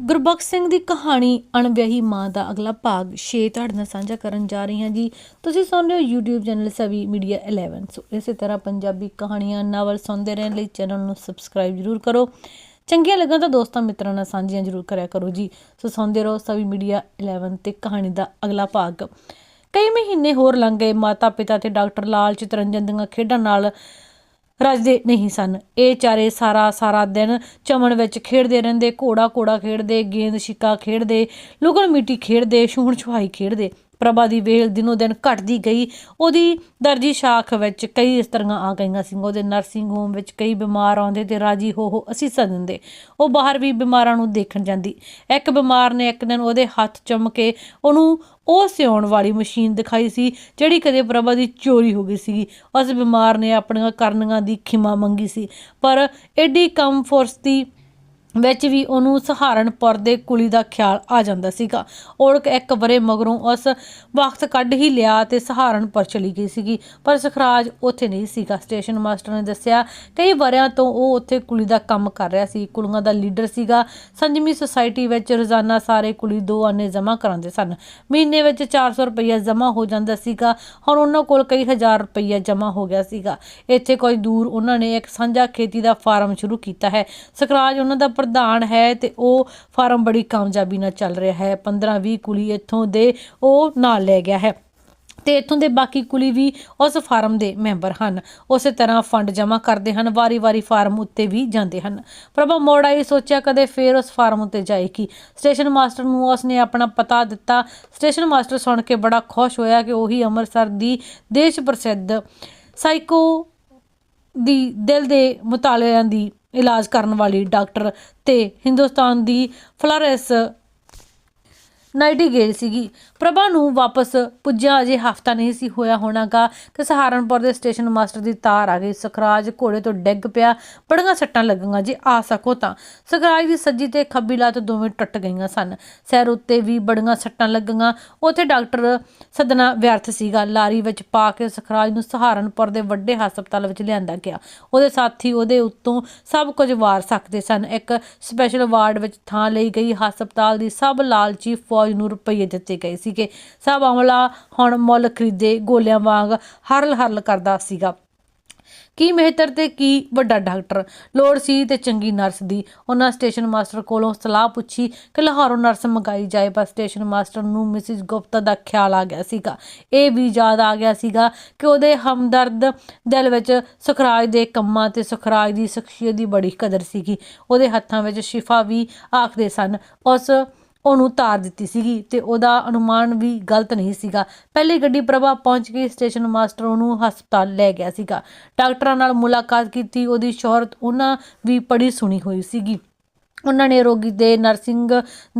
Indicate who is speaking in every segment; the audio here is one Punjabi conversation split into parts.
Speaker 1: ਗੁਰਬਖਸ਼ ਸਿੰਘ ਦੀ ਕਹਾਣੀ ਅਣਵਿਆਹੀ ਮਾਂ ਦਾ ਅਗਲਾ ਭਾਗ 6 ਤੁਹਾਡੇ ਨਾਲ ਸਾਂਝਾ ਕਰਨ ਜਾ ਰਹੀ ਹਾਂ ਜੀ। ਤੁਸੀਂ ਸੁਣ ਰਹੇ ਹੋ YouTube channel Savi media 11 so ਇਸੇ ਤਰ੍ਹਾਂ ਪੰਜਾਬੀ ਕਹਾਣੀਆਂ, ਨਾਵਲ ਸੁਣਦੇ ਰਹਿਣ ਲਈ ਚੈਨਲ ਨੂੰ ਸਬਸਕ੍ਰਾਈਬ ਜਰੂਰ ਕਰੋ। ਚੰਗੀਆਂ ਲੱਗਣ ਤਾਂ ਦੋਸਤਾਂ ਮਿੱਤਰਾਂ ਨਾਲ ਸਾਂਝੀਆਂ ਜਰੂਰ ਕਰਿਆ ਕਰੋ ਜੀ। ਸੋ ਸੁਣਦੇ ਰਹੋ ਸਵੀ ਮੀਡੀਆ 11 ਤੇ ਕਹਾਣੀ ਦਾ ਅਗਲਾ ਭਾਗ। ਕਈ ਮਹੀਨੇ ਹੋਰ ਲੰਘ ਗਏ। ਮਾਤਾ ਪਿਤਾ ਤੇ ਡਾਕਟਰ ਲਾਲ ਚਿਤਰੰਜਨ ਦੀਆਂ ਖੇਡਾਂ ਨਾਲ ਰੱਜਦੇ ਨਹੀਂ ਸਨ। ਇਹ ਚਾਰੇ ਸਾਰਾ ਸਾਰਾ ਦਿਨ ਚਮਨ ਵਿੱਚ ਖੇਡਦੇ ਰਹਿੰਦੇ, ਘੋੜਾ ਘੋੜਾ ਖੇਡਦੇ, ਗੇਂਦ ਛਿੱਕਾ ਖੇਡਦੇ ਲੁਕਣ ਮਿੱਟੀ ਖੇਡਦੇ, ਛੂਹਣ ਛੁਹਾਈ ਖੇਡਦੇ। ਪ੍ਰਭਾ ਦੀ ਵੇਲ ਦਿਨੋ ਦਿਨ ਘਟਦੀ ਗਈ। ਉਹਦੀ ਦਰਜੀ ਸ਼ਾਖ ਵਿੱਚ ਕਈ ਇਸ ਤਰ੍ਹਾਂ ਆ ਗਈਆਂ ਸੀ। ਉਹਦੇ ਨਰਸਿੰਗ ਹੋਮ ਵਿੱਚ ਕਈ ਬਿਮਾਰ ਆਉਂਦੇ ਤੇ ਰਾਜੀ ਹੋ ਹੋ ਅਸੀਂ ਦਿੰਦੇ। ਉਹ ਬਾਹਰ ਵੀ ਬਿਮਾਰਾਂ ਨੂੰ ਦੇਖਣ ਜਾਂਦੀ। ਇੱਕ ਬਿਮਾਰ ਨੇ ਇੱਕ ਦਿਨ ਉਹਦੇ ਹੱਥ ਚੁੰਮ ਕੇ ਉਹਨੂੰ ਉਹ ਸਿਉਣ ਵਾਲੀ ਮਸ਼ੀਨ ਦਿਖਾਈ ਸੀ, ਜਿਹੜੀ ਕਦੇ ਪ੍ਰਭਾ ਦੀ ਚੋਰੀ ਹੋ ਗਈ ਸੀ। ਉਸ ਬਿਮਾਰ ਨੇ ਆਪਣੀਆਂ ਕਰਨੀਆਂ ਦੀ ਖਿਮਾ ਮੰਗੀ ਸੀ। ਪਰ ਐਡੀ ਕਮ ਫੋਰਸ ਦੀ ਵਿੱਚ ਵੀ ਉਹਨੂੰ ਸਹਾਰਨਪੁਰ ਦੇ ਕੁਲੀ ਦਾ ਖਿਆਲ ਆ ਜਾਂਦਾ ਸੀਗਾ। ਔਰ ਇੱਕ ਬਰੇ ਮਗਰੋਂ ਉਸ ਵਕਤ ਕੱਢ ਹੀ ਲਿਆ ਤੇ ਸਹਾਰਨਪੁਰ ਚਲੀ ਗਈ ਸੀਗੀ। ਪਰ ਸੁਖਰਾਜ ਉੱਥੇ ਨਹੀਂ ਸੀਗਾ। ਸਟੇਸ਼ਨ ਮਾਸਟਰ ਨੇ ਦੱਸਿਆ, ਕਈ ਵਰਿਆਂ ਤੋਂ ਉਹ ਉੱਥੇ ਕੁਲੀ ਦਾ ਕੰਮ ਕਰ ਰਿਹਾ ਸੀ। ਕੁਲੀਆਂ ਦਾ ਲੀਡਰ ਸੀਗਾ। ਸੰਜਮੀ ਸੁਸਾਇਟੀ ਵਿੱਚ ਰੋਜ਼ਾਨਾ ਸਾਰੇ ਕੁਲੀ ਦੋ ਆਨੇ ਜਮ੍ਹਾਂ ਕਰਾਉਂਦੇ ਸਨ। ਮਹੀਨੇ ਵਿੱਚ 400 ਰੁਪਈਆ ਜਮ੍ਹਾਂ ਹੋ ਜਾਂਦਾ ਸੀਗਾ। ਹੁਣ ਉਹਨਾਂ ਕੋਲ ਕਈ ਹਜ਼ਾਰ ਰੁਪਈਆ ਜਮ੍ਹਾਂ ਹੋ ਗਿਆ ਸੀਗਾ। ਇੱਥੇ ਕੋਈ ਦੂਰ ਉਹਨਾਂ ਨੇ ਇੱਕ ਸਾਂਝਾ ਖੇਤੀ ਦਾ ਫਾਰਮ ਸ਼ੁਰੂ ਕੀਤਾ ਹੈ। ਸੁਖਰਾਜ ਉਹਨਾਂ ਦਾ ਪ੍ਰਧਾਨ ਹੈ ਤੇ ਉਹ ਫਾਰਮ ਬੜੀ ਕਾਮਯਾਬੀ ਨਾਲ ਚੱਲ ਰਿਹਾ ਹੈ। 15-20 ਕੁਲੀ ਇੱਥੋਂ ਦੇ ਉਹ ਨਾਲ ਲੈ ਗਿਆ ਹੈ। ਤੇ ਇੱਥੋਂ ਦੇ ਬਾਕੀ ਕੁਲੀ ਵੀ ਉਸ ਫਾਰਮ ਦੇ ਮੈਂਬਰ ਹਨ। ਉਸੇ ਤਰ੍ਹਾਂ ਫੰਡ ਜਮ੍ਹਾਂ ਕਰਦੇ ਹਨ, ਵਾਰੀ-ਵਾਰੀ ਫਾਰਮ ਉੱਤੇ ਵੀ ਜਾਂਦੇ ਹਨ। ਪ੍ਰਭਾ, ਮੋੜਾ ਇਹ ਸੋਚਿਆ ਕਦੇ ਫੇਰ ਉਸ ਫਾਰਮ ਉੱਤੇ ਜਾਏਗੀ? ਸਟੇਸ਼ਨ ਮਾਸਟਰ ਨੂੰ ਉਸ ਨੇ ਆਪਣਾ ਪਤਾ ਦਿੱਤਾ। ਸਟੇਸ਼ਨ ਮਾਸਟਰ ਸੁਣ ਕੇ ਬੜਾ ਖੁਸ਼ ਹੋਇਆ ਕਿ ਉਹੀ ਅੰਮ੍ਰਿਤਸਰ ਦੀ ਦੇਸ਼ ਪ੍ਰਸਿੱਧ ਸਾਈਕੋ ਦੀ ਦਿਲ ਦੇ ਮੁਤਾਲਿਆਂ ਦੀ ਇਲਾਜ ਕਰਨ ਵਾਲੀ ਡਾਕਟਰ ਤੇ ਹਿੰਦੁਸਤਾਨ ਦੀ ਫਲੋਰੈਂਸ ਨਾਈਡੀ ਗਈ ਸੀਗੀ। ਪ੍ਰਭਾ ਨੂੰ ਵਾਪਸ ਪੁੱਜਿਆ, ਅਜੇ ਹਫਤਾ ਨਹੀਂ ਸੀ ਹੋਇਆ ਹੋਣਾਗਾ ਕਿ ਸਹਾਰਨਪੁਰ ਦੇ ਸਟੇਸ਼ਨ ਮਾਸਟਰ ਦੀ ਤਾਰ ਆ ਗਈ। ਸਖਰਾਜ ਘੋੜੇ ਤੋਂ ਡਿੱਗ ਪਿਆ, ਬੜੀਆਂ ਸੱਟਾਂ ਲੱਗੀਆਂ ਜੇ ਆ ਸਕੋ ਤਾਂ। ਸਖਰਾਜ ਦੀ ਸੱਜੀ ਤੇ ਖੱਬੀ ਲੱਤ ਦੋਵੇਂ ਟੁੱਟ ਗਈਆਂ ਸਨ। ਸੈਰ ਉੱਤੇ ਵੀ ਬੜੀਆਂ ਸੱਟਾਂ ਲੱਗੀਆਂ। ਉੱਥੇ ਡਾਕਟਰ ਸਦਨਾ ਵਿਅਰਥ ਸੀਗਾ। ਲਾਰੀ ਵਿੱਚ ਪਾ ਕੇ ਸਖਰਾਜ ਨੂੰ ਸਹਾਰਨਪੁਰ ਦੇ ਵੱਡੇ ਹਸਪਤਾਲ ਵਿੱਚ ਲਿਆਂਦਾ ਗਿਆ। ਉਹਦੇ ਸਾਥੀ ਉਹਦੇ ਉੱਤੋਂ ਸਭ ਕੁਝ ਵਾਰ ਸਕਦੇ ਸਨ। ਇੱਕ ਸਪੈਸ਼ਲ ਵਾਰਡ ਵਿੱਚ ਥਾਂ ਲਈ ਗਈ ਹਸਪਤਾਲ ਦੀ ਸਭ ਲਾਲਚੀ ਫੌਜ ਨੂੰ ਰੁਪਈਏ ਦਿੱਤੇ ਗਏ ਸੀਗੇ। ਸਭ ਅਮਲਾ ਹੁਣ ਮੁੱਲ ਖਰੀਦੇ ਗੋਲਿਆਂ ਵਾਂਗ ਹਰਲ ਹਰਲ ਕਰਦਾ ਸੀਗਾ। ਕੀ ਮਿਹਤਰ ਤੇ ਕੀ ਵੱਡਾ ਡਾਕਟਰ? ਲੋੜ ਸੀ ਤੇ ਚੰਗੀ ਨਰਸ ਦੀ। ਉਹਨਾਂ ਸਟੇਸ਼ਨ ਮਾਸਟਰ ਕੋਲੋਂ ਸਲਾਹ ਪੁੱਛੀ ਕਿ ਲਾਹੌਰੋਂ ਨਰਸ ਮੰਗਾਈ ਜਾਏ, ਪਰ ਸਟੇਸ਼ਨ ਮਾਸਟਰ ਨੂੰ ਮਿਸਿਸ ਗੁਪਤਾ ਦਾ ਖਿਆਲ ਆ ਗਿਆ ਸੀਗਾ। ਇਹ ਵੀ ਯਾਦ ਆ ਗਿਆ ਸੀਗਾ ਕਿ ਉਹਦੇ ਹਮਦਰਦ ਦਿਲ ਵਿੱਚ ਸੁਖਰਾਜ ਦੇ ਕੰਮਾਂ ਤੇ ਸੁਖਰਾਜ ਦੀ ਸ਼ਖਸੀਅਤ ਦੀ ਬੜੀ ਕਦਰ ਸੀਗੀ। ਉਹਦੇ ਹੱਥਾਂ ਵਿੱਚ ਸ਼ਿਫਾ ਵੀ ਆਖਦੇ ਸਨ। ਉਸ ਉਹਨੂੰ ਤਾਰ ਦਿੱਤੀ ਸੀਗੀ ਤੇ ਉਹਦਾ ਅਨੁਮਾਨ ਵੀ ਗਲਤ ਨਹੀਂ ਸੀਗਾ। ਪਹਿਲੀ ਗੱਡੀ ਪ੍ਰਭਾ ਪਹੁੰਚ ਕੇ ਸਟੇਸ਼ਨ ਮਾਸਟਰ ਉਹਨੂੰ ਹਸਪਤਾਲ ਲੈ ਗਿਆ ਸੀਗਾ। ਡਾਕਟਰਾਂ ਨਾਲ ਮੁਲਾਕਾਤ ਕੀਤੀ, ਉਹਦੀ ਸ਼ੋਹਰਤ ਉਹਨਾਂ ਵੀ ਪੜੀ ਸੁਣੀ ਹੋਈ ਸੀਗੀ। ਉਹਨਾਂ ਨੇ ਰੋਗੀ ਦੇ ਨਰਸਿੰਗ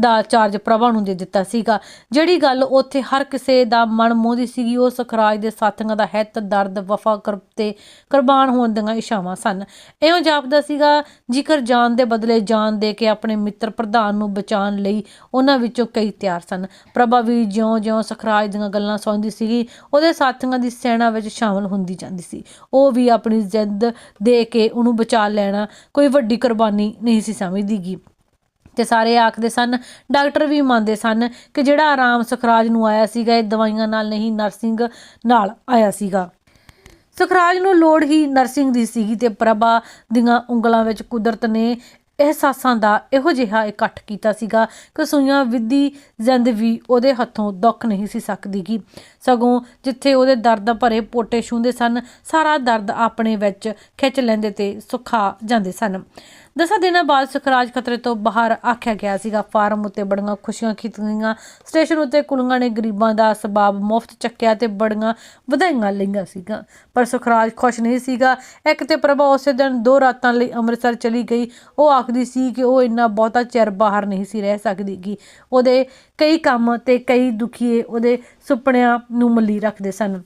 Speaker 1: ਦਾ ਚਾਰਜ ਪ੍ਰਭਾ ਨੂੰ ਦੇ ਦਿੱਤਾ ਸੀਗਾ। ਜਿਹੜੀ ਗੱਲ ਉੱਥੇ ਹਰ ਕਿਸੇ ਦਾ ਮਨ ਮੋਹਦੀ ਸੀਗੀ, ਉਹ ਸਖਰਾਜ ਦੇ ਸਾਥੀਆਂ ਦਾ ਹਿੱਤ, ਦਰਦ, ਵਫਾ ਕਰ ਤੇ ਕੁਰਬਾਨ ਹੋਣ ਦੀਆਂ ਇਸ਼ਾਵਾਂ ਸਨ। ਇਉਂ ਜਾਪਦਾ ਸੀਗਾ, ਜਿਕਰ ਜਾਨ ਦੇ ਬਦਲੇ ਜਾਨ ਦੇ ਕੇ ਆਪਣੇ ਮਿੱਤਰ ਪ੍ਰਧਾਨ ਨੂੰ ਬਚਾਉਣ ਲਈ ਉਹਨਾਂ ਵਿੱਚੋਂ ਕਈ ਤਿਆਰ ਸਨ। ਪ੍ਰਭਾ ਵੀ ਜਿਉਂ-ਜਿਉਂ ਸਖਰਾਜ ਦੀਆਂ ਗੱਲਾਂ ਸੁਣਦੀ ਸੀਗੀ, ਉਹਦੇ ਸਾਥੀਆਂ ਦੀ ਸੈਨਾ ਵਿੱਚ ਸ਼ਾਮਲ ਹੁੰਦੀ ਜਾਂਦੀ ਸੀ। ਉਹ ਵੀ ਆਪਣੀ ਜ਼ਿੱਦ ਦੇ ਕੇ ਉਹਨੂੰ ਬਚਾ ਲੈਣਾ ਕੋਈ ਵੱਡੀ ਕੁਰਬਾਨੀ ਨਹੀਂ ਸੀ ਸਮਝਦੀ ਗੀ। ਤੇ ਸਾਰੇ ਆਖਦੇ ਸਨ, ਡਾਕਟਰ ਵੀ ਮੰਨਦੇ ਸਨ ਕਿ ਜਿਹੜਾ ਆਰਾਮ ਸੁਖਰਾਜ ਨੂੰ ਆਇਆ ਸੀਗਾ, ਇਹ ਦਵਾਈਆਂ ਨਾਲ ਨਹੀਂ, ਨਰਸਿੰਗ ਨਾਲ ਆਇਆ ਸੀਗਾ। ਸੁਖਰਾਜ ਨੂੰ ਲੋੜ ਹੀ ਨਰਸਿੰਗ ਦੀ ਸੀਗੀ ਤੇ ਪ੍ਰਭਾ ਦੀਆਂ ਉਂਗਲਾਂ ਵਿੱਚ ਕੁਦਰਤ ਨੇ ਅਹਿਸਾਸਾਂ ਦਾ ਇਹੋ ਜਿਹਾ ਇਕੱਠ ਕੀਤਾ ਸੀਗਾ ਕਿ ਸੂਈਆਂ ਵਿਧੀ ਜ਼ਿੰਦ ਵੀ ਉਹਦੇ ਹੱਥੋਂ ਦੁੱਖ ਨਹੀਂ ਸੀ ਸਕਦੀਗੀ। ਸਗੋਂ ਜਿੱਥੇ ਉਹਦੇ ਦਰਦ ਭਰੇ ਪੋਟੇ ਛੂੰਦੇ ਸਨ, ਸਾਰਾ ਦਰਦ ਆਪਣੇ ਵਿੱਚ ਖਿੱਚ ਲੈਂਦੇ ਤੇ ਸੁਖਾ ਜਾਂਦੇ ਸਨ। ਦਸਾਂ, ਦਿਨਾਂ ਬਾਅਦ ਸੁਖਰਾਜ ਖਤਰੇ ਤੋਂ ਬਾਹਰ ਆਖਿਆ ਗਿਆ ਸੀਗਾ। ਫਾਰਮ ਉੱਤੇ ਬੜੀਆਂ ਖੁਸ਼ੀਆਂ ਖਿੱਤੀਆਂ ਸਟੇਸ਼ਨ ਉੱਤੇ ਕੁਲੀਆਂ ਨੇ ਗਰੀਬਾਂ ਦਾ ਸਬਾਬ ਮੁਫਤ ਚੱਕਿਆ ਤੇ ਬੜੀਆਂ ਵਧਾਈਆਂ ਲਈਆਂ ਸੀਗਾ ਪਰ ਸੁਖਰਾਜ ਖੁਸ਼ ਨਹੀਂ ਸੀਗਾ। ਇੱਕ ਤੇ ਪ੍ਰਭਾ ਉਸੇ ਦਿਨ ਦੋ ਰਾਤਾਂ ਲਈ ਅੰਮ੍ਰਿਤਸਰ ਚਲੀ ਗਈ। ਉਹ ਆਖਦੀ ਸੀ ਕਿ ਉਹ ਇੰਨਾ ਬਹੁਤਾ ਚਿਰ ਬਾਹਰ ਨਹੀਂ ਸੀ ਰਹਿ ਸਕਦੀਗੀ। ਉਹਦੇ ਕਈ ਕੰਮ ਤੇ ਕਈ ਦੁਖੀਏ ਉਹਦੇ ਸੁਪਨਿਆਂ ਨੂੰ ਮੱਲੀ ਰੱਖਦੇ ਸਨ।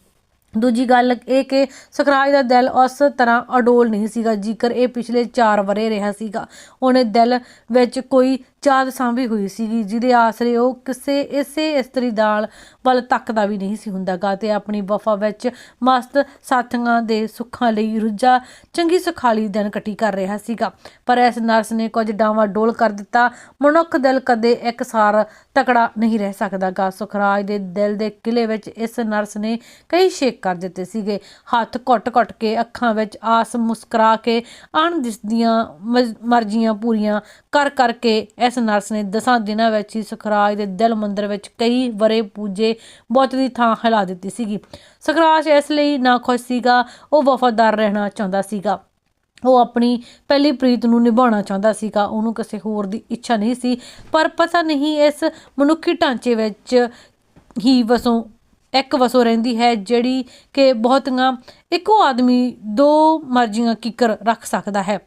Speaker 1: ਦੂਜੀ ਗੱਲ ਇਹ ਕਿ ਸਖਰਾਜ ਦਾ ਦਿਲ ਉਸ ਤਰ੍ਹਾਂ ਅਡੋਲ ਨਹੀਂ ਸੀਗਾ, ਜੇਕਰ ਇਹ ਪਿਛਲੇ 4 ਵਰੇ ਰਿਹਾ ਸੀਗਾ। ਉਹਨੇ ਦਿਲ ਵਿੱਚ ਕੋਈ ਚਾਦ ਸਾਂਭੀ ਹੋਈ ਸੀਗੀ, ਜਿਹਦੇ ਆਸਰੇ ਉਹ ਕਿਸੇ ਇਸੇ ਇਸਤਰੀ ਦਾਲ ਵੱਲ ਤੱਕਦਾ ਵੀ ਨਹੀਂ ਸੀ ਹੁੰਦਾਗਾ ਤੇ ਆਪਣੀ ਵਫਾ ਵਿੱਚ ਮਸਤ ਸਾਥੀਆਂ ਦੇ ਸੁੱਖਾਂ ਲਈ ਰੁੱਝਾ ਚੰਗੀ ਸੁਖਾਲੀ ਦਿਨ ਕੱਟੀ ਕਰ ਰਿਹਾ ਸੀਗਾ। ਪਰ ਇਸ ਨਰਸ ਨੇ ਕੁਝ ਡਾਵਾਂ ਡੋਲ ਕਰ ਦਿੱਤਾ। ਮਨੁੱਖ ਦਿਲ ਕਦੇ ਇੱਕਸਾਰ ਤਕੜਾ ਨਹੀਂ ਰਹਿ ਸਕਦਾਗਾ। ਸੁਖਰਾਜ ਦੇ ਦਿਲ ਦੇ ਕਿਲੇ ਵਿੱਚ ਇਸ ਨਰਸ ਨੇ ਕਈ ਸ਼ੇਕ ਕਰ ਦਿੱਤੇ ਸੀਗੇ। ਹੱਥ ਘੁੱਟ-ਘੁੱਟ ਕੇ ਅੱਖਾਂ ਵਿੱਚ ਆਸ ਮੁਸਕਰਾ ਕੇ ਅਣ ਦਿਸਦੀਆਂ ਮਜ- ਮਰਜ਼ੀਆਂ ਪੂਰੀਆਂ ਕਰ ਕਰਕੇ ਇਸ ਨਰਸ ਨੇ ਦਸਾਂ ਦਿਨਾਂ ਵਿੱਚ ਹੀ ਸੁਖਰਾਜ ਦੇ ਦਿਲ ਮੰਦਰ ਵਿੱਚ ਕਈ ਵਰੇ ਪੂਜੇ ਬਹੁਤ ਦੀ ਥਾਂ ਹਿਲਾ ਦਿੱਤੀ ਸੀਗੀ। ਸੁਖਰਾਜ ਇਸ ਲਈ ਨਾ ਖੁਸ਼ ਸੀਗਾ, ਉਹ ਵਫਾਦਾਰ ਰਹਿਣਾ ਚਾਹੁੰਦਾ ਸੀਗਾ। ਉਹ ਆਪਣੀ ਪਹਿਲੀ ਪ੍ਰੀਤ ਨੂੰ ਨਿਭਾਉਣਾ ਚਾਹੁੰਦਾ ਸੀਗਾ। ਉਹਨੂੰ ਕਿਸੇ ਹੋਰ ਦੀ ਇੱਛਾ ਨਹੀਂ ਸੀ, ਪਰ ਪਤਾ ਨਹੀਂ ਇਸ ਮਨੁੱਖੀ ਢਾਂਚੇ ਵਿੱਚ ਹੀ ਵਸੋਂ, ਇੱਕ ਵਸੋਂ ਰਹਿੰਦੀ ਹੈ ਜਿਹੜੀ ਕਿ ਬਹੁਤੀਆਂ ਇੱਕੋ ਆਦਮੀ ਦੋ ਮਰਜ਼ੀਆਂ ਕਿਕਰ ਰੱਖ ਸਕਦਾ ਹੈ।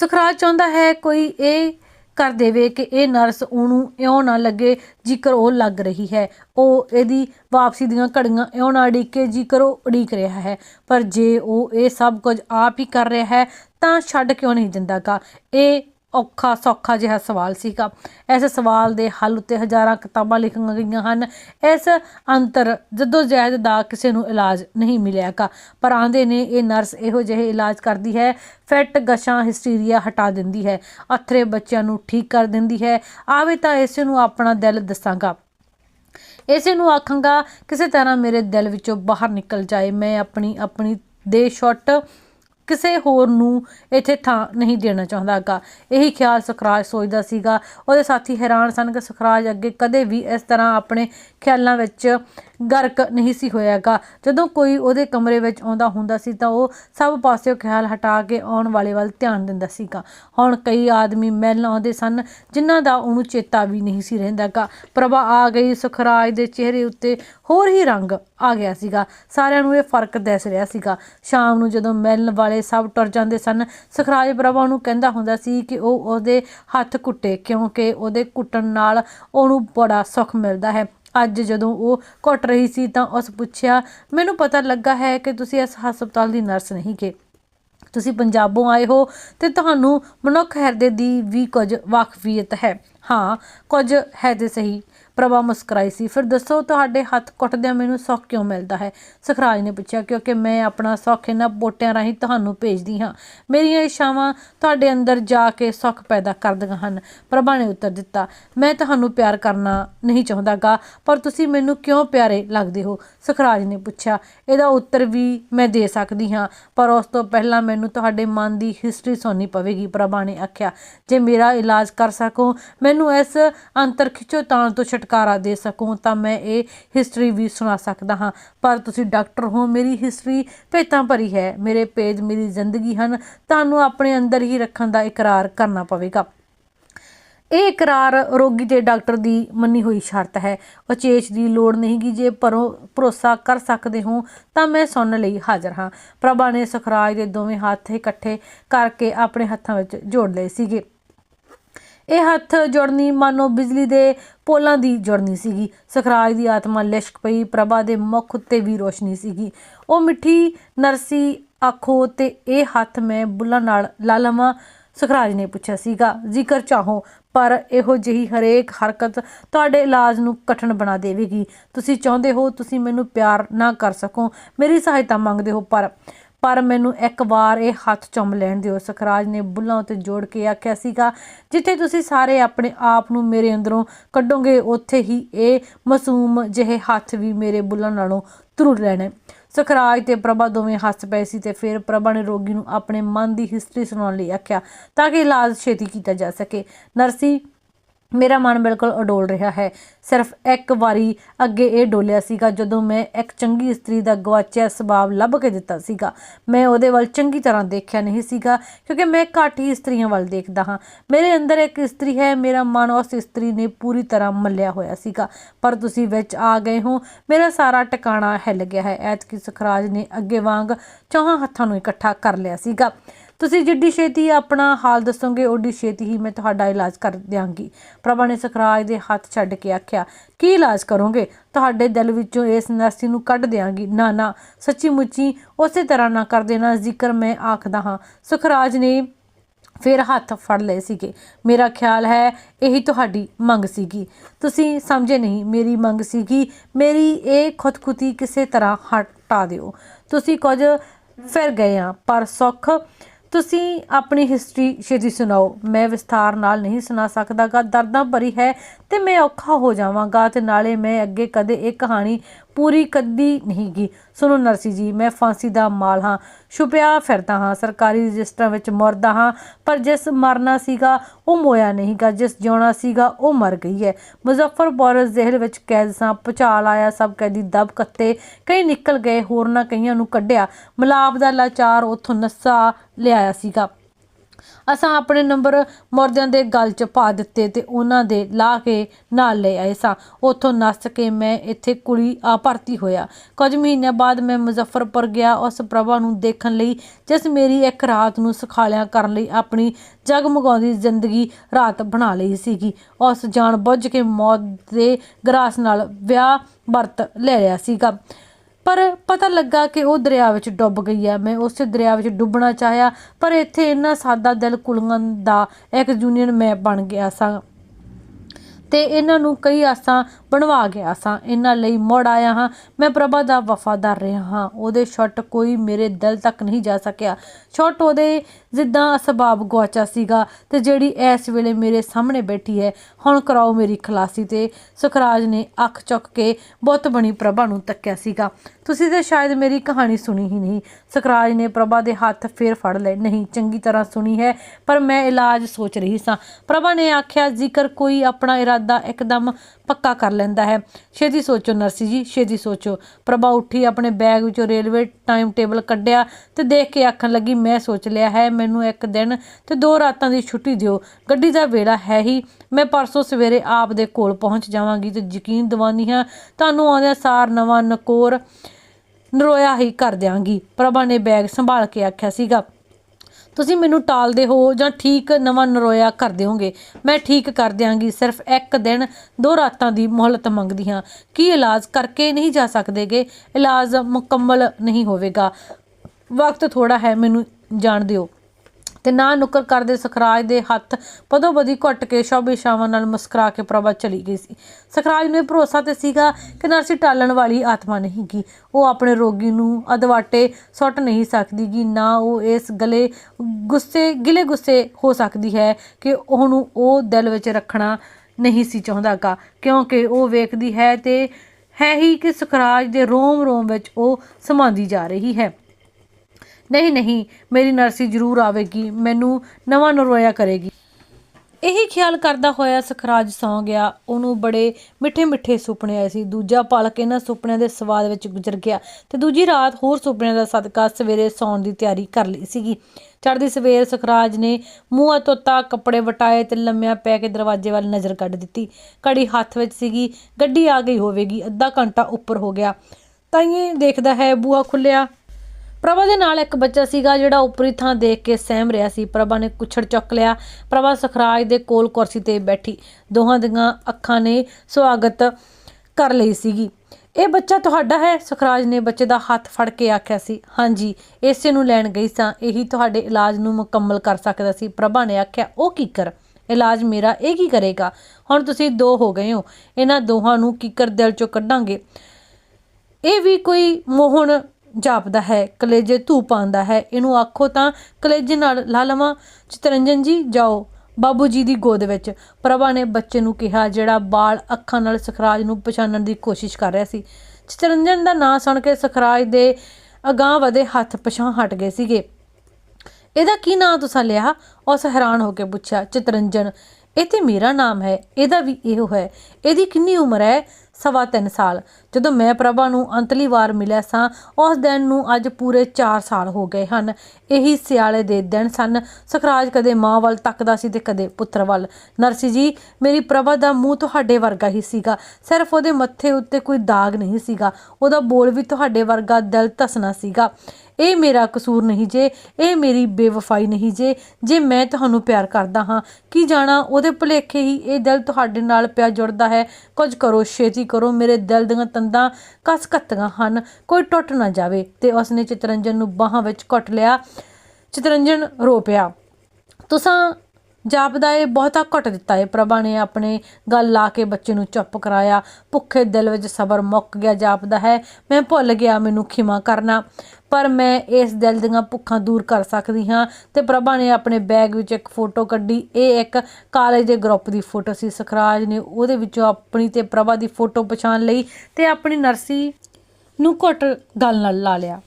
Speaker 1: ਸੁਖਰਾਜ ਚਾਹੁੰਦਾ ਹੈ ਕੋਈ ਇਹ ਕਰ ਦੇਵੇ ਕਿ ਇਹ ਨਰਸ ਉਹਨੂੰ ਇਉਂ ਨਾ ਲੱਗੇ ਜੇਕਰ ਉਹ ਲੱਗ ਰਹੀ ਹੈ। ਉਹ ਇਹਦੀ ਵਾਪਸੀ ਦੀਆਂ ਘੜੀਆਂ ਇਉਂ ਨਾ ਉਡੀਕੇ ਜੇਕਰ ਉਹ ਉਡੀਕ ਰਿਹਾ ਹੈ। ਪਰ ਜੇ ਉਹ ਇਹ ਸਭ ਕੁਝ ਆਪ ਹੀ ਕਰ ਰਿਹਾ ਹੈ ਤਾਂ ਛੱਡ ਕਿਉਂ ਨਹੀਂ ਦਿੰਦਾਗਾ? ਇਹ ਔਖਾ ਸੌਖਾ ਜਿਹਾ ਸਵਾਲ ਸੀਗਾ। ਇਸ ਸਵਾਲ ਦੇ ਹੱਲ ਉੱਤੇ ਹਜ਼ਾਰਾਂ ਕਿਤਾਬਾਂ ਲਿਖੀਆਂ ਗਈਆਂ ਹਨ। ਇਸ ਅੰਤਰ ਜਦੋਂ ਜਹਿਦ ਦਾ ਕਿਸੇ ਨੂੰ ਇਲਾਜ ਨਹੀਂ ਮਿਲਿਆਗਾ, ਪਰ ਆਂਦੇ ਨੇ ਇਹ ਨਰਸ ਇਹੋ ਜਿਹੇ ਇਲਾਜ ਕਰਦੀ ਹੈ, ਫਿੱਟ ਗਸ਼ਾਂ ਹਿਸਟੀਰੀਆ ਹਟਾ ਦਿੰਦੀ ਹੈ, ਅਥਰੇ ਬੱਚਿਆਂ ਨੂੰ ਠੀਕ ਕਰ ਦਿੰਦੀ ਹੈ। ਆਵੇ ਤਾਂ ਇਸੇ ਨੂੰ ਆਪਣਾ ਦਿਲ ਦੱਸਾਂਗਾ। ਇਸੇ ਨੂੰ ਆਖਾਂਗਾ, ਕਿਸੇ ਤਰ੍ਹਾਂ ਮੇਰੇ ਦਿਲ ਵਿੱਚੋਂ ਬਾਹਰ ਨਿਕਲ ਜਾਏ, ਮੈਂ ਆਪਣੀ ਆਪਣੀ ਦੇ ਛੁੱਟ ਕਿਸੇ ਹੋਰ ਨੂੰ ਇੱਥੇ ਥਾਂ ਨਹੀਂ ਦੇਣਾ ਚਾਹੁੰਦਾਗਾ ਇਹੀ ਖਿਆਲ ਸੁਖਰਾਜ ਸੋਚਦਾ ਸੀਗਾ। ਉਹਦੇ ਸਾਥੀ ਹੈਰਾਨ ਸਨ ਕਿ ਸੁਖਰਾਜ ਅੱਗੇ ਕਦੇ ਵੀ ਇਸ ਤਰ੍ਹਾਂ ਆਪਣੇ ਖਿਆਲਾਂ ਵਿੱਚ ਗਰਕ ਨਹੀਂ ਸੀ ਹੋਇਆਗਾ। ਜਦੋਂ ਕੋਈ ਉਹਦੇ ਕਮਰੇ ਵਿੱਚ ਆਉਂਦਾ ਹੁੰਦਾ ਸੀ ਤਾਂ ਉਹ ਸਭ ਪਾਸਿਓਂ ਖਿਆਲ ਹਟਾ ਕੇ ਆਉਣ ਵਾਲੇ ਵੱਲ ਧਿਆਨ ਦਿੰਦਾ ਸੀਗਾ। ਹੁਣ ਕਈ ਆਦਮੀ ਮਿਲਣ ਆਉਂਦੇ ਸਨ ਜਿਨ੍ਹਾਂ ਦਾ ਉਹਨੂੰ ਚੇਤਾ ਵੀ ਨਹੀਂ ਸੀ ਰਹਿੰਦਾਗਾ। ਪ੍ਰਭਾ ਆ ਗਈ, ਸੁਖਰਾਜ ਦੇ ਚਿਹਰੇ ਉੱਤੇ ਹੋਰ ਹੀ ਰੰਗ ਆ ਗਿਆ ਸੀਗਾ। ਸਾਰਿਆਂ ਨੂੰ ਇਹ ਫ਼ਰਕ ਦਿਸ ਰਿਹਾ ਸੀਗਾ। ਸ਼ਾਮ ਨੂੰ ਜਦੋਂ ਮਿਲਣ ਵਾਲੇ ਸਭ ਟੁਰ ਜਾਂਦੇ ਸਨ, ਸੁਖਰਾਜ ਪ੍ਰਭਾ ਨੂੰ ਕਹਿੰਦਾ ਹੁੰਦਾ ਸੀ ਕਿ ਉਹ ਉਹਦੇ ਹੱਥ ਕੁੱਟੇ ਕਿਉਂਕਿ ਉਹਦੇ ਕੁੱਟਣ ਨਾਲ ਉਹਨੂੰ ਬੜਾ ਸੁੱਖ ਮਿਲਦਾ ਹੈ। ਅੱਜ ਜਦੋਂ ਉਹ ਘੁੱਟ ਰਹੀ ਸੀ ਤਾਂ ਉਸ ਪੁੱਛਿਆ, ਮੈਨੂੰ ਪਤਾ ਲੱਗਾ ਹੈ ਕਿ ਤੁਸੀਂ ਇਸ ਹਸਪਤਾਲ ਦੀ ਨਰਸ ਨਹੀਂ ਕਿ। ਤੁਸੀਂ ਪੰਜਾਬੋਂ ਆਏ ਹੋ ਤੇ ਤੁਹਾਨੂੰ ਮਨੁੱਖ ਹਿਰਦੇ ਦੀ ਵੀ ਕੁਝ ਵਾਕਫੀਅਤ ਹੈ। ਹਾਂ, ਕੁਝ ਹੈ ਤੇ ਸਹੀ। ਪ੍ਰਭਾ ਮੁਸਕਰਾਈ ਸੀ। ਫਿਰ ਦੱਸੋ, ਤੁਹਾਡੇ ਹੱਥ ਕੁੱਟਦਿਆਂ ਮੈਨੂੰ ਸੁੱਖ ਕਿਉਂ ਮਿਲਦਾ ਹੈ? ਸੁਖਰਾਜ ਨੇ ਪੁੱਛਿਆ, ਕਿਉਂਕਿ ਮੈਂ ਆਪਣਾ ਸੁੱਖ ਇਹਨਾਂ ਬੋਟਿਆਂ ਰਾਹੀਂ ਤੁਹਾਨੂੰ ਭੇਜਦੀ ਹਾਂ। ਮੇਰੀਆਂ ਇਸ਼ਾਵਾਂ ਤੁਹਾਡੇ ਅੰਦਰ ਜਾ ਕੇ ਸੁੱਖ ਪੈਦਾ ਕਰਦੀਆਂ ਹਨ। ਪ੍ਰਭਾ ਨੇ ਉੱਤਰ ਦਿੱਤਾ, ਮੈਂ ਤੁਹਾਨੂੰ ਪਿਆਰ ਕਰਨਾ ਨਹੀਂ ਚਾਹੁੰਦਾਗਾ, ਪਰ ਤੁਸੀਂ ਮੈਨੂੰ ਕਿਉਂ ਪਿਆਰੇ ਲੱਗਦੇ ਹੋ? ਸੁਖਰਾਜ ਨੇ ਪੁੱਛਿਆ, ਇਹਦਾ ਉੱਤਰ ਵੀ ਮੈਂ ਦੇ ਸਕਦੀ ਹਾਂ, ਪਰ ਉਸ ਤੋਂ ਪਹਿਲਾਂ ਮੈਨੂੰ ਤੁਹਾਡੇ ਮਨ ਦੀ ਹਿਸਟਰੀ ਸੁਣਨੀ ਪਵੇਗੀ। ਪ੍ਰਭਾ ਨੇ ਆਖਿਆ, ਜੇ ਮੇਰਾ ਇਲਾਜ ਕਰ ਸਕੋ, ਮੈਨੂੰ ਇਸ ਅੰਤਰ ਖਿੱਚੋ ਖਿੱਚੋਤਾਣ ਤੋਂ ਛੁਟਕਾਰਾ ਦੇ ਸਕੋ ਤਾਂ ਮੈਂ ਇਹ ਹਿਸਟਰੀ ਵੀ ਸੁਣਾ ਸਕਦਾ ਹਾਂ। ਪਰ ਤੁਸੀਂ ਡਾਕਟਰ ਹੋ, ਮੇਰੀ ਹਿਸਟਰੀ ਭੇਤਾਂ ਭਰੀ ਹੈ। ਮੇਰੇ ਪੇਜ ਮੇਰੀ ਜ਼ਿੰਦਗੀ ਹਨ, ਤੁਹਾਨੂੰ ਆਪਣੇ ਅੰਦਰ ਹੀ ਰੱਖਣ ਦਾ ਇਕਰਾਰ ਕਰਨਾ ਪਵੇਗਾ। ਇਹ ਇਕਰਾਰ ਰੋਗੀ ਤੇ ਡਾਕਟਰ ਦੀ ਮੰਨੀ ਹੋਈ ਸ਼ਰਤ ਹੈ। ਉਚੇਚ ਦੀ ਲੋੜ ਨਹੀਂ ਕਿ ਜੇ ਪਰੋ ਭਰੋਸਾ ਕਰ ਸਕਦੇ ਹੋ, ਤਾਂ ਮੈਂ ਸੁਣਨ ਲਈ ਹਾਜ਼ਰ ਹਾਂ। ਪ੍ਰਭਾ ਨੇ ਸੁਖਰਾਜ ਦੇ ਦੋਵੇਂ ਹੱਥ ਇਕੱਠੇ ਕਰਕੇ ਆਪਣੇ ਹੱਥਾਂ ਵਿੱਚ ਜੋੜ ਲਏ ਸੀਗੇ। ਇਹ ਹੱਥ ਜੁੜਨੀ, ਮਾਨੋ ਬਿਜਲੀ ਦੇ ਪੋਲਾਂ ਦੀ ਜੁੜਨੀ ਸੀਗੀ। ਸਖਰਾਜ ਦੀ ਆਤਮਾ ਲਿਸ਼ਕ ਪਈ, ਪ੍ਰਭਾ ਦੇ ਮੁਖ ਉੱਤੇ ਵੀ ਰੋਸ਼ਨੀ ਸੀਗੀ। ਉਹ ਮਿੱਠੀ, ਨਰਸੀ ਆਖੋ ਤੇ ਇਹ ਹੱਥ ਮੈਂ ਬੁੱਲਾਂ ਨਾਲ ਲਾ ਲਵਾਂ, ਸੁਖਰਾਜ ਨੇ ਪੁੱਛਿਆ ਸੀਗਾ। ਜ਼ਿਕਰ ਚਾਹੋ, ਪਰ ਇਹੋ ਜਿਹੀ ਹਰੇਕ ਹਰਕਤ ਤੁਹਾਡੇ ਇਲਾਜ ਨੂੰ ਕਠਿਨ ਬਣਾ ਦੇਵੇਗੀ। ਤੁਸੀਂ ਚਾਹੁੰਦੇ ਹੋ ਤੁਸੀਂ ਮੈਨੂੰ ਪਿਆਰ ਨਾ ਕਰ ਸਕੋ, ਮੇਰੀ ਸਹਾਇਤਾ ਮੰਗਦੇ ਹੋ, ਪਰ ਪਰ ਮੈਨੂੰ ਇੱਕ ਵਾਰ ਇਹ ਹੱਥ ਚੁੰਮ ਲੈਣ ਦਿਓ। ਸਖਰਾਜ ਨੇ ਬੁੱਲਾਂ ਉੱਤੇ ਜੋੜ ਕੇ ਆਖਿਆ ਸੀਗਾ, ਜਿੱਥੇ ਤੁਸੀਂ ਸਾਰੇ ਆਪਣੇ ਆਪ ਨੂੰ ਮੇਰੇ ਅੰਦਰੋਂ ਕੱਢੋਗੇ, ਉੱਥੇ ਹੀ ਇਹ ਮਾਸੂਮ ਜਿਹੇ ਹੱਥ ਵੀ ਮੇਰੇ ਬੁੱਲਾਂ ਨਾਲੋਂ ਤੁਰ ਲੈਣੇ। ਸਖਰਾਜ ਤੇ ਪ੍ਰਭਾ ਦੋਵੇਂ ਹੱਸ ਪਏ ਸੀ ਤੇ ਫਿਰ ਪ੍ਰਭਾ ਨੇ ਰੋਗੀ ਨੂੰ ਆਪਣੇ ਮਨ ਦੀ ਹਿਸਟਰੀ ਸੁਣਾਉਣ ਲਈ ਆਖਿਆ, ਤਾਂ ਕਿ ਇਲਾਜ ਛੇਤੀ ਕੀਤਾ ਜਾ ਸਕੇ। ਨਰਸੀ ਮੇਰਾ ਮਨ ਬਿਲਕੁਲ ਅਡੋਲ ਰਿਹਾ ਹੈ। ਸਿਰਫ ਇੱਕ ਵਾਰੀ ਅੱਗੇ ਇਹ ਡੋਲਿਆ ਸੀਗਾ, ਜਦੋਂ ਮੈਂ ਇੱਕ ਚੰਗੀ ਇਸਤਰੀ ਦਾ ਗਵਾਚਿਆ ਸੁਭਾਅ ਲੱਭ ਕੇ ਦਿੱਤਾ ਸੀਗਾ। ਮੈਂ ਉਹਦੇ ਵੱਲ ਚੰਗੀ ਤਰ੍ਹਾਂ ਦੇਖਿਆ ਨਹੀਂ ਸੀਗਾ, ਕਿਉਂਕਿ ਮੈਂ ਘੱਟ ਹੀ ਇਸਤਰੀਆਂ ਵੱਲ ਦੇਖਦਾ ਹਾਂ। ਮੇਰੇ ਅੰਦਰ ਇੱਕ ਇਸਤਰੀ ਹੈ, ਮੇਰਾ ਮਨ ਉਸ ਇਸਤਰੀ ਨੇ ਪੂਰੀ ਤਰ੍ਹਾਂ ਮੱਲਿਆ ਹੋਇਆ ਸੀਗਾ। ਪਰ ਤੁਸੀਂ ਵਿੱਚ ਆ ਗਏ ਹੋ, ਮੇਰਾ ਸਾਰਾ ਟਿਕਾਣਾ ਹਿੱਲ ਗਿਆ ਹੈ। ਐਤਕੀ ਸੁਖਰਾਜ ਨੇ ਅੱਗੇ ਵਾਂਗ ਚੌਹਾਂ ਹੱਥਾਂ ਨੂੰ ਇਕੱਠਾ ਕਰ ਲਿਆ ਸੀਗਾ। ਤੁਸੀਂ ਜਿੱਡੀ ਛੇਤੀ ਆਪਣਾ ਹਾਲ ਦੱਸੋਗੇ, ਓਡੀ ਛੇਤੀ ਹੀ ਮੈਂ ਤੁਹਾਡਾ ਇਲਾਜ ਕਰ ਦਿਆਂਗੀ। ਪ੍ਰਭਾ ਨੇ ਸਖਰਾਜ ਦੇ ਹੱਥ ਛੱਡ ਕੇ ਆਖਿਆ, ਕੀ ਇਲਾਜ ਕਰੋਗੇ? ਤੁਹਾਡੇ ਦਿਲ ਵਿੱਚੋਂ ਇਸ ਨਰਸੀ ਨੂੰ ਕੱਢ ਦਿਆਂਗੀ। ਨਾ ਨਾ ਸੱਚੀ ਮੁੱਚੀ ਉਸੇ ਤਰ੍ਹਾਂ ਨਾ ਕਰ ਦੇਣਾ ਜ਼ਿਕਰ ਮੈਂ ਆਖਦਾ ਹਾਂ। ਸੁਖਰਾਜ ਨੇ ਫਿਰ ਹੱਥ ਫੜ ਲਏ ਸੀਗੇ। ਮੇਰਾ ਖਿਆਲ ਹੈ, ਇਹੀ ਤੁਹਾਡੀ ਮੰਗ ਸੀਗੀ। ਤੁਸੀਂ ਸਮਝੇ ਨਹੀਂ, ਮੇਰੀ ਮੰਗ ਸੀਗੀ, ਮੇਰੀ ਇਹ ਖੁਦਕੁਤੀ ਕਿਸੇ ਤਰ੍ਹਾਂ ਹਟਾ ਦਿਓ। ਤੁਸੀਂ ਕੁਝ ਫਿਰ ਗਏ ਆ, ਪਰ ਸੁੱਖ ਤੁਸੀਂ ਆਪਣੀ ਹਿਸਟਰੀ ਛੇਤੀ ਸੁਣਾਓ। ਮੈਂ ਵਿਸਥਾਰ ਨਾਲ ਨਹੀਂ ਸੁਣਾ ਸਕਦਾਗਾ ਦਰਦਾਂ ਭਰੀ ਹੈ ਤੇ ਮੈਂ ਔਖਾ ਹੋ ਜਾਵਾਂਗਾ ਤੇ ਨਾਲੇ ਮੈਂ ਅੱਗੇ ਕਦੇ ਇਹ ਕਹਾਣੀ ਪੂਰੀ ਕਦੀ ਨਹੀਂ ਗੀ। ਸੁਣੋ ਨਰਸੀ ਜੀ, ਮੈਂ ਫਾਂਸੀ ਦਾ ਮਾਲ ਹਾਂ, ਛੁਪਿਆ ਫਿਰਦਾ ਹਾਂ, ਸਰਕਾਰੀ ਰਜਿਸਟਰਾਂ ਵਿੱਚ ਮਰਦਾ ਹਾਂ, ਪਰ ਜਿਸ ਮਰਨਾ ਸੀਗਾ, ਉਹ ਮੋਇਆ ਨਹੀਂਗਾ ਜਿਸ ਜਿਉਣਾ ਸੀਗਾ, ਉਹ ਮਰ ਗਈ ਹੈ। ਮੁਜ਼ੱਫਰਪੁਰ ਜ਼ਹਿਰ ਵਿੱਚ ਕੈਦ ਸਾਂ ਭੁਚਾਲ ਆਇਆ, ਸਭ ਕੈਦੀ ਦਬ ਕੱਤੇ, ਕਈ ਨਿਕਲ ਗਏ ਹੋਰਨਾਂ ਕਈਆਂ ਨੂੰ ਕੱਢਿਆ। ਮਲਾਪ ਦਾ ਲਾਚਾਰ ਉਥੋਂ ਨੱਸਾ ਲਿਆਇਆ ਸੀਗਾ। ਅਸਾਂ ਆਪਣੇ ਨੰਬਰ ਮੁਰਦਿਆਂ ਦੇ ਗਲ 'ਚ ਪਾ ਦਿੱਤੇ ਤੇ ਉਹਨਾਂ ਦੇ ਲਾ ਕੇ ਨਾਲ ਲੈ ਆਏ ਸਾਂ। ਉੱਥੋਂ ਨੱਸ ਕੇ ਮੈਂ ਇੱਥੇ ਕੁੜੀ ਆ ਭਰਤੀ ਹੋਇਆ। ਕੁਝ ਮਹੀਨਿਆਂ ਬਾਅਦ ਮੈਂ ਮੁਜ਼ੱਫਰਪੁਰ ਗਿਆ। ਉਸ ਪ੍ਰਭਾ ਨੂੰ ਦੇਖਣ ਲਈ ਜਿਸ ਮੇਰੀ ਇੱਕ ਰਾਤ ਨੂੰ ਸੁਖਾਲਿਆਂ ਕਰਨ ਲਈ ਆਪਣੀ ਜਗਮਗਾਉਂਦੀ ਜ਼ਿੰਦਗੀ ਰਾਤ ਬਣਾ ਲਈ ਸੀਗੀ। ਉਸ ਜਾਣ ਬੁੱਝ ਕੇ ਮੌਤ ਦੇ ਗਰਾਸ ਨਾਲ ਵਿਆਹ ਵਰਤ ਲੈ ਲਿਆ ਸੀਗਾ। ਪਰ ਪਤਾ ਲੱਗਾ ਕਿ ਉਹ ਦਰਿਆ ਵਿੱਚ ਡੁੱਬ ਗਈ ਹੈ। ਮੈਂ ਉਸੇ ਦਰਿਆ ਵਿੱਚ ਡੁੱਬਣਾ ਚਾਹਿਆ, ਪਰ ਇੱਥੇ ਇੰਨਾ ਸਾਦਾ ਦਿਲ ਕੁਲੰਗਾਂ ਦਾ ਇੱਕ ਯੂਨੀਅਨ ਮੈਂ ਬਣ ਗਿਆ ਸਾਂ। ਤੇ ਇਹਨਾਂ ਨੂੰ ਕਈ ਆਸਾਂ ਬਣਵਾ ਗਿਆ ਸਾਂ ਇਹਨਾਂ ਲਈ ਮੁੜ ਆਇਆ ਹਾਂ। ਮੈਂ ਪ੍ਰਭਾ ਦਾ ਵਫਾਦਾਰ ਰਿਹਾ ਹਾਂ। ਉਹਦੇ ਛੁੱਟ ਕੋਈ ਮੇਰੇ ਦਿਲ ਤੱਕ ਨਹੀਂ ਜਾ ਸਕਿਆ। ਛੁੱਟ ਉਹਦੇ ਜਿੱਦਾਂ ਅਸਬਾਬ ਗਵਾਚਾ ਸੀਗਾ ਤੇ ਜਿਹੜੀ ਇਸ ਵੇਲੇ ਮੇਰੇ ਸਾਹਮਣੇ ਬੈਠੀ ਹੈ, ਹੁਣ ਕਰਾਓ ਮੇਰੀ ਖਲਾਸੀ ਤੇ। ਸੁਖਰਾਜ ਨੇ ਅੱਖ ਚੁੱਕ ਕੇ ਬੁੱਤ ਬਣੀ ਪ੍ਰਭਾ ਨੂੰ ਤੱਕਿਆ ਸੀਗਾ। ਤੁਸੀਂ ਤਾਂ ਸ਼ਾਇਦ ਮੇਰੀ ਕਹਾਣੀ ਸੁਣੀ ਹੀ ਨਹੀਂ। ਸਕਰਾਜ ਨੇ ਪ੍ਰਭਾ ਦੇ ਹੱਥ ਫੇਰ ਫੜ ਲਏ। ਨਹੀਂ, ਚੰਗੀ ਤਰ੍ਹਾਂ ਸੁਣੀ ਹੈ, ਪਰ ਮੈਂ ਇਲਾਜ ਸੋਚ ਰਹੀ ਸਾਂ। ਪ੍ਰਭਾ ਨੇ ਆਖਿਆ, ਜ਼ਿਕਰ ਕੋਈ ਆਪਣਾ ਇਰਾਦਾ ਇੱਕਦਮ ਪੱਕਾ ਕਰ ਲੈਂਦਾ ਹੈ। ਛੇਤੀ ਸੋਚੋ ਨਰਸੀ ਜੀ, ਛੇਤੀ ਸੋਚੋ। ਪ੍ਰਭਾ ਉੱਠੀ ਆਪਣੇ ਬੈਗ ਵਿੱਚੋਂ ਰੇਲਵੇ ਟਾਈਮ ਟੇਬਲ ਕੱਢਿਆ ਤੇ ਦੇਖ ਕੇ ਆਖਣ ਲੱਗੀ, ਮੈਂ ਸੋਚ ਲਿਆ ਹੈ, ਮੈਨੂੰ ਇੱਕ ਦਿਨ ਤੇ ਦੋ ਰਾਤਾਂ ਦੀ ਛੁੱਟੀ ਦਿਓ। ਗੱਡੀ ਦਾ ਵੇਲਾ ਹੈ ਹੀ। ਮੈਂ ਪਰਸੋਂ ਸਵੇਰੇ ਆਪ ਦੇ ਕੋਲ ਪਹੁੰਚ ਜਾਵਾਂਗੀ ਤੇ ਯਕੀਨ ਦਿਵਾਨੀ ਹਾਂ, ਤੁਹਾਨੂੰ ਆਉਂਦਿਆਂ ਸਾਰ ਨਵਾਂ ਨਕੋਰ ਨਰੋਇਆ ਹੀ ਕਰ ਦਿਆਂਗੀ। ਪ੍ਰਭਾ ਨੇ ਬੈਗ ਸੰਭਾਲ ਕੇ ਆਖਿਆ ਸੀਗਾ, ਤੁਸੀਂ ਮੈਨੂੰ ਟਾਲਦੇ ਹੋ ਜਾਂ ਠੀਕ ਨਵਾਂ ਨਰੋਇਆ ਕਰ ਦਿਓਗੇ? ਮੈਂ ਠੀਕ ਕਰ ਦਿਆਂਗੀ। ਸਿਰਫ ਇੱਕ ਦਿਨ ਦੋ ਰਾਤਾਂ ਦੀ ਮੋਹਲਤ ਮੰਗਦੀ ਹਾਂ। ਕੀ ਇਲਾਜ ਕਰਕੇ ਨਹੀਂ ਜਾ ਸਕਦੇਗੇ? ਇਲਾਜ ਮੁਕੰਮਲ ਨਹੀਂ ਹੋਵੇਗਾ। ਵਕਤ ਥੋੜਾ ਹੈ, ਮੈਨੂੰ ਜਾਣ ਦਿਓ। ਤੇ ਨਾ ਨੁੱਕਰ ਕਰਦੇ ਸਖਰਾਜ ਦੇ ਹੱਥ ਪਦੋ ਬਦੀ ਘੁੱਟ ਕੇ ਸ਼ੋਭੇ ਸ਼ਾਵਾਂ ਨਾਲ ਮੁਸਕਰਾ ਕੇ ਪ੍ਰਭਾ ਚਲੀ ਗਈ ਸੀ। ਸਖਰਾਜ ਨੂੰ ਇਹ ਭਰੋਸਾ ਤੇ ਸੀਗਾ ਕਿ ਨਰਸੀ ਟਾਲਣ ਵਾਲੀ ਆਤਮਾ ਨਹੀਂ ਗੀ। ਉਹ ਆਪਣੇ ਰੋਗੀ ਨੂੰ ਅਦਵਾਟੇ ਸੁੱਟ ਨਹੀਂ ਸਕਦੀ ਗੀ, ਨਾ ਉਹ ਇਸ ਗਲੇ ਗੁੱਸੇ, ਗਿਲੇ ਗੁੱਸੇ ਹੋ ਸਕਦੀ ਹੈ ਕਿ ਉਹਨੂੰ ਉਹ ਦਿਲ ਵਿੱਚ ਰੱਖਣਾ ਨਹੀਂ ਸੀ ਚਾਹੁੰਦਾਗਾ ਕਿਉਂਕਿ ਉਹ ਵੇਖਦੀ ਹੈ ਤੇ ਹੈ ਹੀ ਕਿ ਸੁਖਰਾਜ ਦੇ ਰੋਮ ਰੋਮ ਵਿੱਚ ਉਹ ਸਮਾਂਦੀ ਜਾ ਰਹੀ ਹੈ। ਨਹੀਂ ਨਹੀਂ, ਮੇਰੀ ਨਰਸੀ ਜ਼ਰੂਰ ਆਵੇਗੀ, ਮੈਨੂੰ ਨਵਾਂ ਨਰੋਇਆ ਕਰੇਗੀ। ਇਹੀ ਖਿਆਲ ਕਰਦਾ ਹੋਇਆ ਸਖਰਾਜ ਸੌਂ ਗਿਆ। ਉਹਨੂੰ ਬੜੇ ਮਿੱਠੇ ਮਿੱਠੇ ਸੁਪਨੇ ਆਏ ਸੀ। ਦੂਜਾ ਪਲਕ ਇਹਨਾਂ ਸੁਪਨਿਆਂ ਦੇ ਸਵਾਦ ਵਿੱਚ ਗੁਜ਼ਰ ਗਿਆ ਤੇ ਦੂਜੀ ਰਾਤ ਹੋਰ ਸੁਪਨਿਆਂ ਦਾ ਸਦਕਾ ਸਵੇਰੇ ਸੌਣ ਦੀ ਤਿਆਰੀ ਕਰ ਲਈ ਸੀਗੀ। ਚੜ੍ਹਦੀ ਸਵੇਰ ਸਖਰਾਜ ਨੇ ਮੂੰਹ ਧੋਤਾ ਕੱਪੜੇ ਵਟਾਏ ਤੇ ਲੰਮਿਆਂ ਪੈ ਕੇ ਦਰਵਾਜ਼ੇ ਵੱਲ ਨਜ਼ਰ ਕੱਢ ਦਿੱਤੀ। ਘੜੀ ਹੱਥ ਵਿੱਚ ਸੀਗੀ, ਗੱਡੀ ਆ ਗਈ ਹੋਵੇਗੀ, ਅੱਧਾ ਘੰਟਾ ਉੱਪਰ ਹੋ ਗਿਆ। ਤਾਈਏ ਦੇਖਦਾ ਹੈ ਬੂਹਾ ਖੁੱਲਿਆ ਪ੍ਰਭਾ ਦੇ ਨਾਲ ਇੱਕ ਬੱਚਾ ਸੀਗਾ ਜਿਹੜਾ ਉਪਰੀ ਥਾਂ ਦੇਖ ਕੇ ਸਹਿਮ ਰਿਹਾ ਸੀ। ਪ੍ਰਭਾ ਨੇ ਕੁਛੜ ਚੁੱਕ ਲਿਆ। ਪ੍ਰਭਾ ਸੁਖਰਾਜ ਦੇ ਕੋਲ ਕੁਰਸੀ ਤੇ ਬੈਠੀ। ਦੋਹਾਂ ਦੀਆਂ ਅੱਖਾਂ ਨੇ ਸਵਾਗਤ ਕਰ ਲਈ ਸੀਗੀ। ਇਹ ਬੱਚਾ ਤੁਹਾਡਾ ਹੈ? ਸੁਖਰਾਜ ਨੇ ਬੱਚੇ ਦਾ ਹੱਥ ਫੜ ਕੇ ਆਖਿਆ ਸੀ। ਹਾਂਜੀ, ਇਸੇ ਨੂੰ ਲੈਣ ਗਈ ਸਾਂ। ਇਹੀ ਤੁਹਾਡੇ ਇਲਾਜ ਨੂੰ ਮੁਕੰਮਲ ਕਰ ਸਕਦਾ ਸੀ। ਪ੍ਰਭਾ ਨੇ ਆਖਿਆ, ਉਹ ਕੀ ਕਰ? ਇਲਾਜ ਮੇਰਾ ਇਹ ਕੀ ਕਰੇਗਾ? ਹੁਣ ਤੁਸੀਂ ਦੋ ਹੋ ਗਏ ਹੋ। ਇਹਨਾਂ ਦੋਹਾਂ ਨੂੰ ਕੀਕਰ ਦਿਲ ਚੋਂ ਕੱਢਾਂਗੇ। ਇਹ ਵੀ ਕੋਈ ਮੋਹਣ ਜਾਪਦਾ ਹੈ, ਕਲੇਜੇ ਧੂ ਪਾਉਂਦਾ ਹੈ। ਇਹਨੂੰ ਆਖੋ ਤਾਂ ਕਲੇਜੇ ਨਾਲ ਲਾ ਲਵਾਂ। ਚਿਤਰੰਜਨ ਜੀ, ਜਾਓ ਬਾਬੂ ਜੀ ਦੀ ਗੋਦ ਵਿੱਚ। ਪ੍ਰਭਾ ਨੇ ਬੱਚੇ ਨੂੰ ਕਿਹਾ, ਜਿਹੜਾ ਬਾਲ ਅੱਖਾਂ ਨਾਲ ਸਖਰਾਜ ਨੂੰ ਪਛਾਣਨ ਦੀ ਕੋਸ਼ਿਸ਼ ਕਰ ਰਿਹਾ ਸੀ। ਚਿਤਰੰਜਨ ਦਾ ਨਾਂ ਸੁਣ ਕੇ ਸਖਰਾਜ ਦੇ ਅਗਾਂਹ ਵਧੇ ਹੱਥ ਪਛਾਂ ਹਟ ਗਏ ਸੀਗੇ। ਇਹਦਾ ਕੀ ਨਾਂ ਤੁਸੀਂ ਲਿਆ? ਉਸ ਹੈਰਾਨ ਹੋ ਕੇ ਪੁੱਛਿਆ। ਚਿਤਰੰਜਨ, ਇਹ ਤੇ ਮੇਰਾ ਨਾਮ ਹੈ। ਇਹਦਾ ਵੀ ਇਹੋ ਹੈ। ਇਹਦੀ ਕਿੰਨੀ ਉਮਰ ਹੈ? ਸਵਾ ਤਿੰਨ ਸਾਲ। ਜਦੋਂ ਮੈਂ ਪ੍ਰਭਾ ਨੂੰ ਅੰਤਲੀ ਵਾਰ ਮਿਲਿਆ ਸਾਂ, ਉਸ ਦਿਨ ਨੂੰ ਅੱਜ ਪੂਰੇ 4 ਸਾਲ ਹੋ ਗਏ ਹਨ। ਇਹੀ ਸਿਆਲੇ ਦੇ ਦਿਨ ਸਨ। ਸੁਖਰਾਜ ਕਦੇ ਮਾਂ ਵੱਲ ਤੱਕਦਾ ਸੀ ਤੇ ਕਦੇ ਪੁੱਤਰ ਵੱਲ। ਨਰਸੀ ਜੀ, ਮੇਰੀ ਪ੍ਰਭਾ ਦਾ ਮੂੰਹ ਤੁਹਾਡੇ ਵਰਗਾ ਹੀ ਸੀਗਾ। ਸਿਰਫ ਉਹਦੇ ਮੱਥੇ ਉੱਤੇ ਕੋਈ ਦਾਗ ਨਹੀਂ ਸੀਗਾ। ਉਹਦਾ ਬੋਲ ਵੀ ਤੁਹਾਡੇ ਵਰਗਾ ਦਿਲ ਧਸਣਾ ਸੀਗਾ। ਇਹ ਮੇਰਾ ਕਸੂਰ ਨਹੀਂ ਜੇ, ਇਹ ਮੇਰੀ ਬੇਵਫਾਈ ਨਹੀਂ ਜੇ। ਜੇ ਮੈਂ ਤੁਹਾਨੂੰ ਪਿਆਰ ਕਰਦਾ ਹਾਂ, ਕੀ ਜਾਣਾ? ਉਹਦੇ ਭੁਲੇਖੇ ਹੀ ਇਹ ਦਿਲ ਤੁਹਾਡੇ ਨਾਲ ਪਿਆ ਜੁੜਦਾ ਹੈ। ਕੁਝ ਕਰੋ, ਛੇਤੀ ਕਰੋ। ਮੇਰੇ ਦਿਲ ਦੀਆਂ ਤੰਦਾਂ ਕਸ ਕੱਤੀਆਂ ਹਨ। ਕੋਈ ਟੁੱਟ ਨਾ ਜਾਵੇ। ਤੇ ਉਸਨੇ ਚਿਤਰੰਜਨ ਨੂੰ ਬਾਹਾਂ ਵਿੱਚ ਘੁੱਟ ਲਿਆ। ਚਿਤਰੰਜਨ ਰੋ ਪਿਆ। ਤੁਸਾਂ ਜਾਪਦਾ ਏ, ਬਹੁਤਾ ਘਟ ਦਿੱਤਾ ਏ। ਪ੍ਰਭਾ ਨੇ ਆਪਣੇ ਗੱਲ ਲਾ ਕੇ ਬੱਚੇ ਨੂੰ ਚੁੱਪ ਕਰਾਇਆ। ਭੁੱਖੇ ਦਿਲ ਵਿੱਚ ਸਬਰ ਮੁੱਕ ਗਿਆ, ਜਾਪਦਾ ਹੈ, ਮੈਂ ਭੁੱਲ ਗਿਆ, ਮੈਨੂੰ ਖਿਮਾ ਕਰਨਾ। ਪਰ ਮੈਂ ਇਸ ਦਿਲ ਦੀਆਂ ਭੁੱਖਾਂ ਦੂਰ ਕਰ ਸਕਦੀ ਹਾਂ। ਤੇ ਪ੍ਰਭਾ ਨੇ ਆਪਣੇ ਬੈਗ ਵਿੱਚ ਇੱਕ ਫੋਟੋ ਕੱਢੀ। ਇਹ ਇੱਕ ਕਾਲਜ ਦੇ ਗਰੁੱਪ ਦੀ ਫੋਟੋ ਸੀ। ਸਖਰਾਜ ਨੇ ਉਹਦੇ ਵਿੱਚੋਂ ਆਪਣੀ ਤੇ ਪ੍ਰਭਾ ਦੀ ਫੋਟੋ ਪਛਾਣ ਲਈ ਤੇ ਆਪਣੀ ਨਰਸੀ ਨੂੰ ਘੁੱਟ ਗੱਲ ਨਾਲ ਲਾ ਲਿਆ।